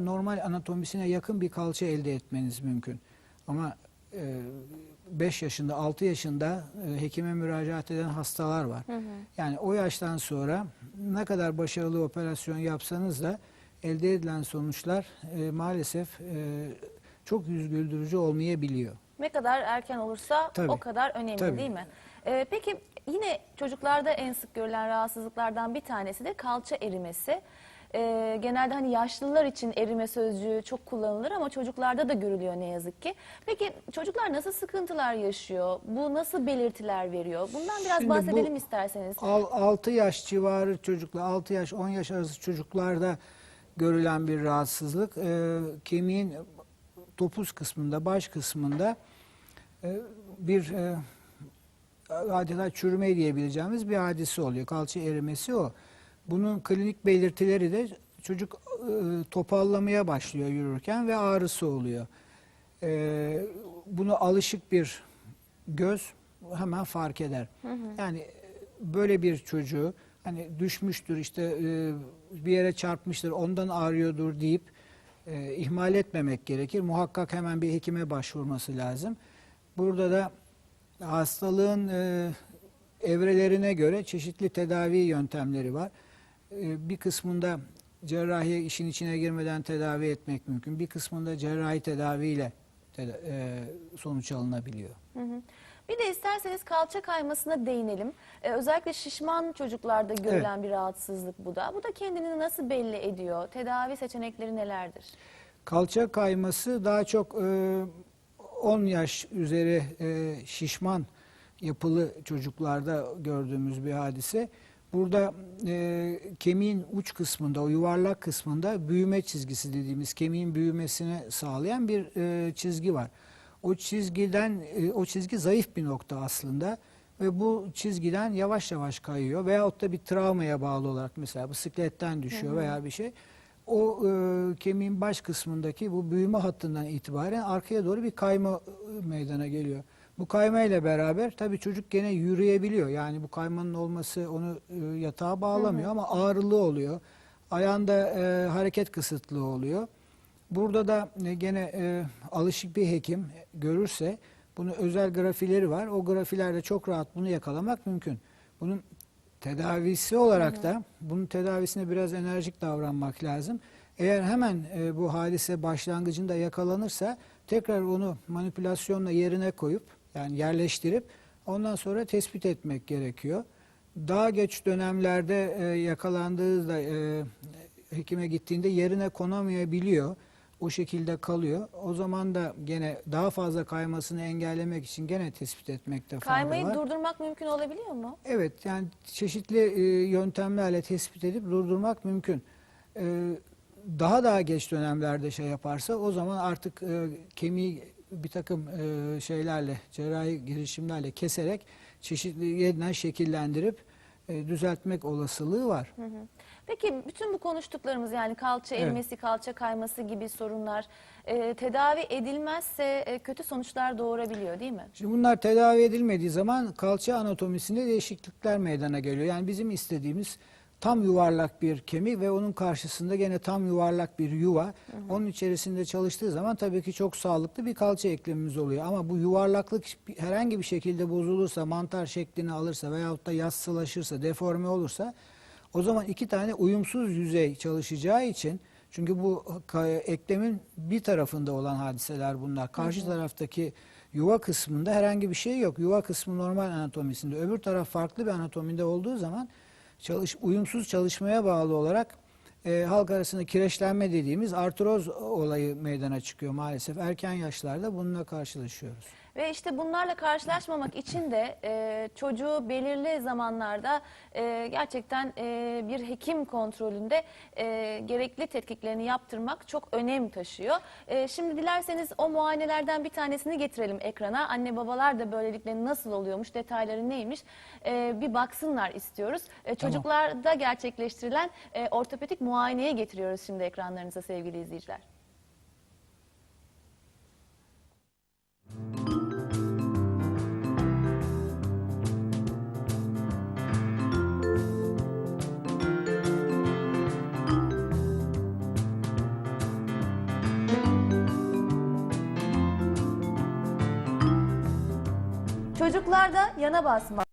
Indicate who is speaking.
Speaker 1: normal anatomisine yakın bir kalça elde etmeniz mümkün. Ama 5 yaşında, 6 yaşında e, hekime müracaat eden hastalar var. Yani o yaştan sonra ne kadar başarılı operasyon yapsanız da elde edilen sonuçlar e, maalesef e, çok yüz güldürücü olmayabiliyor.
Speaker 2: Ne kadar erken olursa
Speaker 1: Tabii.
Speaker 2: o kadar önemli
Speaker 1: Tabii.
Speaker 2: değil mi? Ee, peki yine çocuklarda en sık görülen rahatsızlıklardan bir tanesi de kalça erimesi. Ee, genelde hani yaşlılar için erime sözcüğü çok kullanılır ama çocuklarda da görülüyor ne yazık ki. Peki çocuklar nasıl sıkıntılar yaşıyor? Bu nasıl belirtiler veriyor? Bundan biraz
Speaker 1: Şimdi bu-
Speaker 2: bahsedelim isterseniz.
Speaker 1: 6 yaş civarı çocuklar, 6 yaş 10 yaş arası çocuklarda görülen bir rahatsızlık. E, kemiğin topuz kısmında, baş kısmında e, bir e, adeta çürüme diyebileceğimiz bir hadise oluyor. Kalça erimesi o. Bunun klinik belirtileri de çocuk e, topallamaya başlıyor yürürken ve ağrısı oluyor. E, bunu alışık bir göz hemen fark eder. Yani böyle bir çocuğu hani düşmüştür işte e, bir yere çarpmıştır ondan ağrıyordur deyip e, ihmal etmemek gerekir. Muhakkak hemen bir hekime başvurması lazım. Burada da hastalığın e, evrelerine göre çeşitli tedavi yöntemleri var. E, bir kısmında cerrahi işin içine girmeden tedavi etmek mümkün. Bir kısmında cerrahi tedaviyle teda- e, sonuç alınabiliyor.
Speaker 2: Hı hı. Bir de isterseniz kalça kaymasına değinelim. Ee, özellikle şişman çocuklarda görülen bir rahatsızlık bu da. Bu da kendini nasıl belli ediyor? Tedavi seçenekleri nelerdir?
Speaker 1: Kalça kayması daha çok e, 10 yaş üzeri e, şişman yapılı çocuklarda gördüğümüz bir hadise. Burada e, kemiğin uç kısmında, o yuvarlak kısmında büyüme çizgisi dediğimiz kemiğin büyümesini sağlayan bir e, çizgi var. O çizgiden, e, o çizgi zayıf bir nokta aslında ve bu çizgiden yavaş yavaş kayıyor veyahut da bir travmaya bağlı olarak mesela bisikletten düşüyor veya bir şey. O e, kemiğin baş kısmındaki bu büyüme hattından itibaren arkaya doğru bir kayma e, meydana geliyor. Bu kayma ile beraber tabii çocuk gene yürüyebiliyor. Yani bu kaymanın olması onu e, yatağa bağlamıyor ama ağrılı oluyor. Ayağında e, hareket kısıtlığı oluyor. Burada da e, gene e, alışık bir hekim görürse bunun özel grafileri var. O grafilerde çok rahat bunu yakalamak mümkün. Bunun tedavisi olarak da bunun tedavisine biraz enerjik davranmak lazım. Eğer hemen e, bu hadise başlangıcında yakalanırsa tekrar onu manipülasyonla yerine koyup yani yerleştirip ondan sonra tespit etmek gerekiyor. Daha geç dönemlerde e, yakalandığı da e, hekime gittiğinde yerine konamayabiliyor. O şekilde kalıyor. O zaman da gene daha fazla kaymasını engellemek için gene tespit etmekte fayda
Speaker 2: Kaymayı
Speaker 1: var.
Speaker 2: durdurmak mümkün olabiliyor mu?
Speaker 1: Evet yani çeşitli e, yöntemlerle tespit edip durdurmak mümkün. E, daha daha geç dönemlerde şey yaparsa o zaman artık e, kemiği bir takım e, şeylerle cerrahi girişimlerle keserek çeşitli yeniden şekillendirip e, düzeltmek olasılığı var.
Speaker 2: Hı hı. Peki bütün bu konuştuklarımız yani kalça
Speaker 1: Evet.
Speaker 2: erimesi, kalça kayması gibi sorunlar e, tedavi edilmezse e, kötü sonuçlar doğurabiliyor değil mi?
Speaker 1: Şimdi bunlar tedavi edilmediği zaman kalça anatomisinde değişiklikler meydana geliyor. Yani bizim istediğimiz tam yuvarlak bir kemik ve onun karşısında gene tam yuvarlak bir yuva. Onun içerisinde çalıştığı zaman tabii ki çok sağlıklı bir kalça eklemimiz oluyor. Ama bu yuvarlaklık herhangi bir şekilde bozulursa, mantar şeklini alırsa veyahut da yassılaşırsa, deforme olursa o zaman iki tane uyumsuz yüzey çalışacağı için çünkü bu eklemin bir tarafında olan hadiseler bunlar. Karşı taraftaki yuva kısmında herhangi bir şey yok. Yuva kısmı normal anatomisinde. Öbür taraf farklı bir anatomide olduğu zaman çalış, uyumsuz çalışmaya bağlı olarak e, halk arasında kireçlenme dediğimiz artroz olayı meydana çıkıyor maalesef. Erken yaşlarda bununla karşılaşıyoruz.
Speaker 2: Ve işte bunlarla karşılaşmamak için de e, çocuğu belirli zamanlarda e, gerçekten e, bir hekim kontrolünde e, gerekli tetkiklerini yaptırmak çok önem taşıyor. E, şimdi dilerseniz o muayenelerden bir tanesini getirelim ekrana. Anne babalar da böylelikle nasıl oluyormuş, detayları neymiş e, bir baksınlar istiyoruz. E, çocuklarda gerçekleştirilen e, ortopedik muayeneye getiriyoruz şimdi ekranlarınıza sevgili izleyiciler. Çocuklarda yana basma,